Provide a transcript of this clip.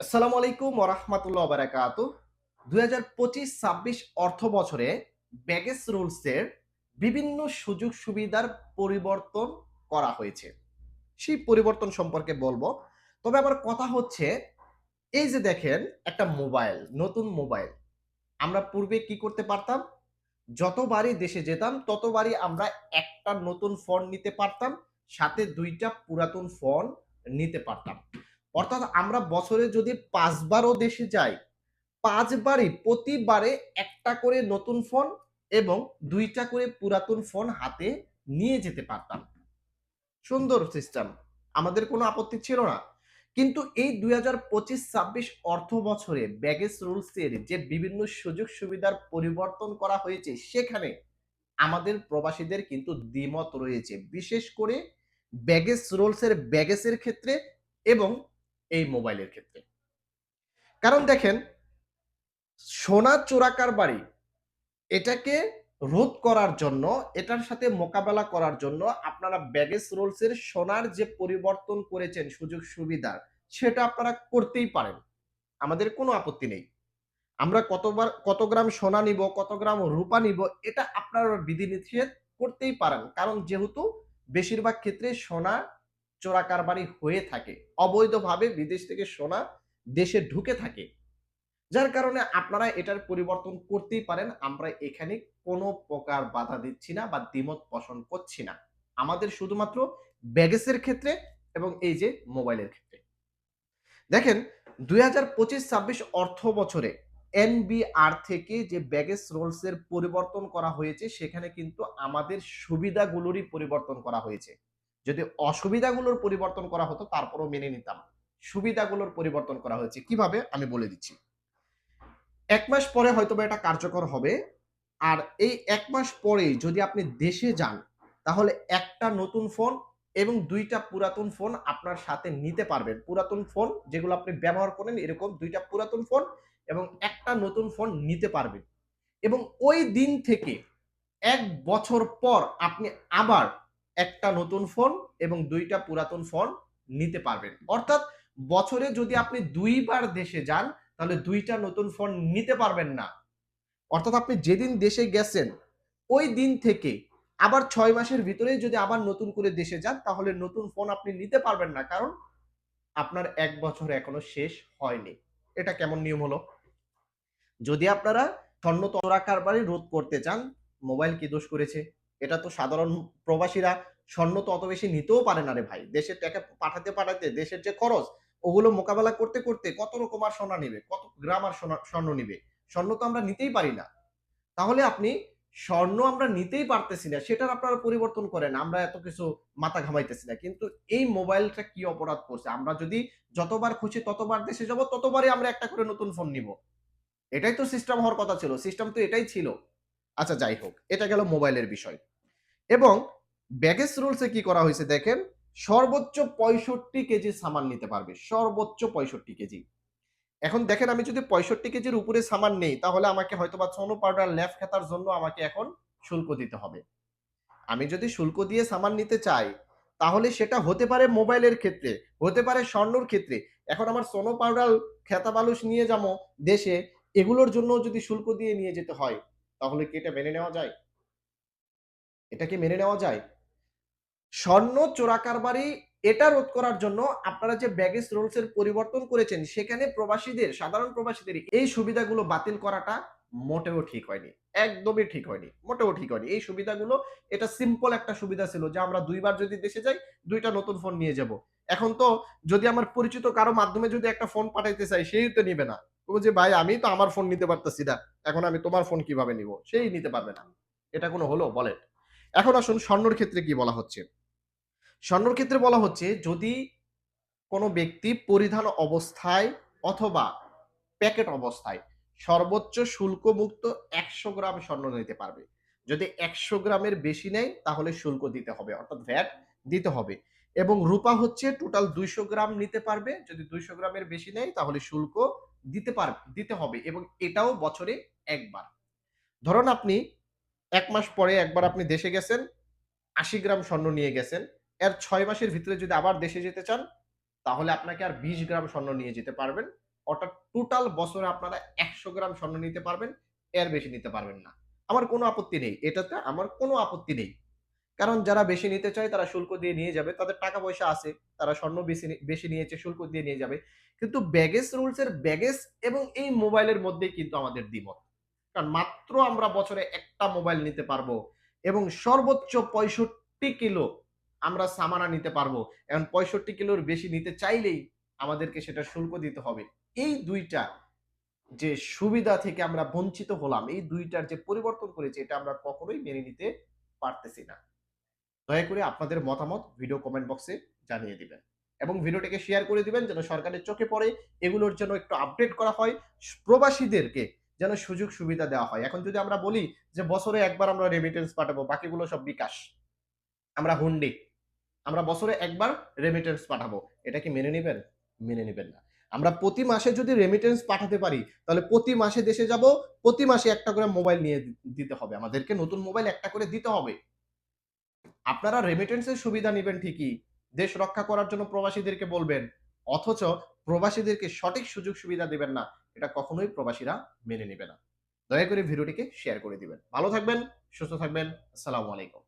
আসসালামু আলাইকুম ওরহমাতুল্লাহ বারাকাতু। দুই হাজার পঁচিশ ছাব্বিশ অর্থ বছরে ব্যাগেজ রুলসের বিভিন্ন সুযোগ সুবিধার পরিবর্তন করা হয়েছে। সেই পরিবর্তন সম্পর্কে বলব। তবে আমার কথা হচ্ছে, এই যে দেখেন একটা মোবাইল, নতুন মোবাইল। আমরা পূর্বে কি করতে পারতাম? যতবারই দেশে যেতাম, ততবারই আমরা একটা নতুন ফোন নিতে পারতাম, সাথে দুইটা পুরাতন ফোন নিতে পারতাম। অর্থাৎ আমরা বছরে যদি পাঁচবারও দেশে যাই, পাঁচবারই প্রতিবারে একটা করে নতুন ফোন এবং দুইটা করে পুরাতন ফোন হাতে নিয়ে যেতে পারতাম। সুন্দর সিস্টেম আমাদের কোনো আপত্তি ছিল না। কিন্তু এই দুই হাজার পঁচিশ ছাব্বিশ অর্থ বছরে ব্যাগেজ রুলসের যে বিভিন্ন সুযোগ সুবিধার পরিবর্তন করা হয়েছে, সেখানে আমাদের প্রবাসীদের কিন্তু দ্বিমত রয়েছে। বিশেষ করে ব্যাগেজ রুলসের ব্যাগেজের ক্ষেত্রে এবং এই মোবাইলের ক্ষেত্রে। কারণ দেখেন, সোনা চোরাকার বাড়ি, এটাকে রোধ করার জন্য, এটার সাথে মোকাবেলা করার জন্য আপনারা ব্যাগেজ রুলসের সোনার যে পরিবর্তন করেছেন, সুযোগ সুবিধার সেটা আপনারা করতেই পারেন। আমাদের কোনো আপত্তি নেই। আমরা কতবার, কত গ্রাম সোনা নিব, কত গ্রাম রূপা নিব, এটা আপনারা বিধিনিষেধ করতেই পারেন। কারণ যেহেতু, বেশিরভাগ ক্ষেত্রে সোনা চোরা কারবারি হয়ে থাকে, অবৈধভাবে বিদেশ থেকে সোনা দেশে ঢুকে থাকে। যার কারণে আপনারা এটার পরিবর্তন করতেই পারেন, আমরা এখানে কোনো প্রকার বাধা দিচ্ছি না বা দ্বিমত পোষণ করছি না। আমাদের শুধুমাত্র ব্যাগেসের ক্ষেত্রে এবং এই যে মোবাইলের ক্ষেত্রে। দেখেন, দুই হাজার পঁচিশ ছাব্বিশ অর্থ বছরে এনবিআর থেকে যে ব্যাগেজ রোলসের পরিবর্তন করা হয়েছে, সেখানে কিন্তু আমাদের সুবিধাগুলোরই পরিবর্তন করা হয়েছে। যদি অসুবিধাগুলোর পরিবর্তন করা হতো, তারপরও মেনে নিতাম। সুবিধাগুলোর পরিবর্তন করা হয়েছে। কীভাবে? আমি বলে দিচ্ছি। এক মাস পরে হয়তো এটা কার্যকর হবে। আর এই এক মাস পরে যদি আপনি দেশে যান, তাহলে একটা নতুন ফোন এবং দুইটা পুরাতন ফোন আপনার সাথে নিতে পারবেন। পুরাতন ফোন যেগুলো আপনি ব্যবহার করেন, এরকম দুইটা পুরাতন ফোন এবং একটা নতুন ফোন নিতে পারবেন। এবং ওই দিন থেকে এক বছর পর আপনি আবার একটা নতুন ফোন এবং দুইটা পুরাতন ফোন নিতে পারবেন। অর্থাৎ বছরে যদি আপনি দুইবার দেশে যান, তাহলে দুইটা নতুন ফোন নিতে পারবেন না। অর্থাৎ আপনি যেদিন দেশে গেছেন, ওই দিন থেকে আবার ছয় মাসের ভিতরে যদি আবার নতুন করে দেশে যান, তাহলে নতুন ফোন আপনি নিতে পারবেন না, কারণ আপনার এক বছর এখনও শেষ হয়নি। এটা কেমন নিয়ম হলো? যদি আপনারা স্বর্ণ তরা কারবারি রোধ করতে চান, মোবাইল কি দোষ করেছে? এটা তো সাধারণ প্রবাসীরা স্বর্ণ তো অত বেশি নিতেও পারে না রে ভাই। দেশের টাকা পাঠাতে পাঠাতে দেশের যে খরচ, ওগুলো মোকাবেলা করতে করতে কত রকম আর সোনা নিবে, কত গ্রাম আর স্বর্ণ নিবে। স্বর্ণ তো আমরা নিতেই পারি না। তাহলে আপনি স্বর্ণ আমরা নিতেই পারতেছি না, সেটার আপনারা পরিবর্তন করেন, আমরা এত কিছু মাথা ঘামাইতেছি না। কিন্তু এই মোবাইলটা কি অপরাধ করছে? আমরা যদি যতবার খুশি ততবার দেশে যাব, ততবারই আমরা একটা করে নতুন ফোন নিব। এটাই তো সিস্টেম হওয়ার কথা ছিল। সিস্টেম তো এটাই ছিল। আচ্ছা যাই হোক, এটা গেল মোবাইলের বিষয়। এবং ব্যাগেজ রুলসে কি করা হয়েছে দেখেন? সর্বোচ্চ পঁয়ষট্টি কেজি সামান নিতে পারবে, সর্বোচ্চ পঁয়ষট্টি কেজি। এখন দেখেন, আমি যদি পঁয়ষট্টি কেজির উপরে সামান নেই, তাহলে আমাকে হয়তো বা সোনো পাউডার, ল্যাফ খেতার জন্য আমাকে এখন শুল্ক দিতে হবে। আমি যদি শুল্ক দিয়ে সামান নিতে চাই, তাহলে সেটা হতে পারে মোবাইলের ক্ষেত্রে, হতে পারে স্বর্ণর ক্ষেত্রে। এখন আমার সোনো পাউডার, খেতা বালুস নিয়ে যাব দেশে, এগুলোর জন্য যদি শুল্ক দিয়ে নিয়ে যেতে হয় তাহলে কি এটা মেনে নেওয়া যায়? এটা কি মেনে নেওয়া যায়? স্বর্ণ চোরাকারবারি এটা রোধ করার জন্য আপনারা যে ব্যাগেজ রুলস এর পরিবর্তন করেছেন, সেখানে প্রবাসীদের, সাধারণ প্রবাসীদের এই সুবিধাগুলো বাতিল করাটা মোটেও ঠিক হয়নি। একদমই ঠিক হয়নি। মোটেও ঠিক হয়নি। এই সুবিধাগুলো, এটা সিম্পল একটা সুবিধা ছিল যে আমরা দুইবার যদি দেশে যাই, দুইটা নতুন ফোন নিয়ে যাব। এখন তো যদি আমার পরিচিত কারও মাধ্যমে যদি একটা ফোন পাঠাইতে চাই সেই তো নিবে না। ও যে ভাই, আমি তো আমার ফোন নিতে পারতেছি না। এখন আমি তোমার ফোন কীভাবে নিব? সেই নিতে পারবে না। এটা কোনো হলো? বলেন। এখন আসুন স্বর্ণর ক্ষেত্রে কি বলা হচ্ছে? স্বর্ণর ক্ষেত্রে বলা হচ্ছে, যদি কোনো ব্যক্তি পরিধান অবস্থায় অথবা প্যাকেট অবস্থায় সর্বোচ্চ শুল্কমুক্ত একশো গ্রাম স্বর্ণ নিতে পারবে। যদি একশো গ্রামের বেশি নেয়, তাহলে শুল্ক দিতে হবে, অর্থাৎ ভ্যাট দিতে হবে। এবং রূপা হচ্ছে টোটাল দুইশো গ্রাম নিতে পারবে। যদি দুইশো গ্রামের বেশি নেয়, তাহলে শুল্ক দিতে পারবে দিতে হবে এবং এটাও বছরে একবার। ধরুন আপনি এক মাস পরে একবার আপনি দেশে গেছেন, আশি গ্রাম স্বর্ণ নিয়ে গেছেন, এর ছয় মাসের ভিতরে যদি আবার দেশে যেতে চান, তাহলে আপনাকে আর বিশ গ্রাম স্বর্ণ নিয়ে যেতে পারবেন। অর্থাৎ টোটাল বছরে আপনারা একশো গ্রাম স্বর্ণ নিতে পারবেন, এর বেশি নিতে পারবেন না। আমার কোনো আপত্তি নেই, এটাতে আমার কোনো আপত্তি নেই। কারণ যারা বেশি নিতে চায় তারা শুল্ক দিয়ে নিয়ে যাবে, তাদের টাকা পয়সা আছে, তারা স্বর্ণ বেশি বেশি নিয়েছে, শুল্ক দিয়ে নিয়ে যাবে। কিন্তু ব্যাগেজ রুলস এর ব্যাগেজ এবং এই মোবাইলের মধ্যেই কিন্তু আমাদের দ্বিমত। কারণ মাত্র আমরা বছরে একটা মোবাইল নিতে পারব এবং সর্বোচ্চ পঁয়ষট্টি কিলো আমরা সামানা নিতে পারব। এখন পঁয়ষট্টি কিলোর বেশি নিতে চাইলেই আমাদেরকে সেটা শুল্ক দিতে হবে। এই দুইটা যে সুবিধা থেকে আমরা বঞ্চিত হলাম, এই দুইটার যে পরিবর্তন করেছে, এটা আমরা কখনোই মেনে নিতে পারতেছি না। দয়া করে আপনাদের মতামত ভিডিও কমেন্ট বক্সে জানিয়ে দিবেন। এবং ভিডিওটিকে শেয়ার করে দিবেন যেন সরকারের চোখে পড়ে এগুলোর জন্য একটু আপডেট করা হয়, প্রবাসীদেরকে যেন সুযোগ সুবিধা দেওয়া হয়। এখন যদি আমরা বলি যে বছরে একবার আমরা রেমিটেন্স পাঠাবো, বাকিগুলো সব বিকাশ। আমরা হুন্ডি। আমরা বছরে একবার রেমিটেন্স পাঠাবো। এটা কি মেনে নেবেন? মেনে নেবেন না। আমরা প্রতি মাসে যদি রেমিটেন্স পাঠাতে পারি, তাহলে প্রতি মাসে দেশে যাব, প্রতি মাসে একটা করে মোবাইল নিয়ে দিতে হবে। আমাদেরকে নতুন মোবাইল একটা করে দিতে হবে। আপনারা রেমিটেন্সের সুবিধা নেবেন ঠিকই। দেশ রক্ষা করার জন্য প্রবাসীদেরকে বলবেন, অথচ প্রবাসীদেরকে সঠিক সুযোগ সুবিধা দেবেন না, এটা কখনোই প্রবাসীরা মেনে নেবে না। দয়া করে ভিডিওটিকে শেয়ার করে দিবেন। ভালো থাকবেন, সুস্থ থাকবেন, আসসালামু আলাইকুম।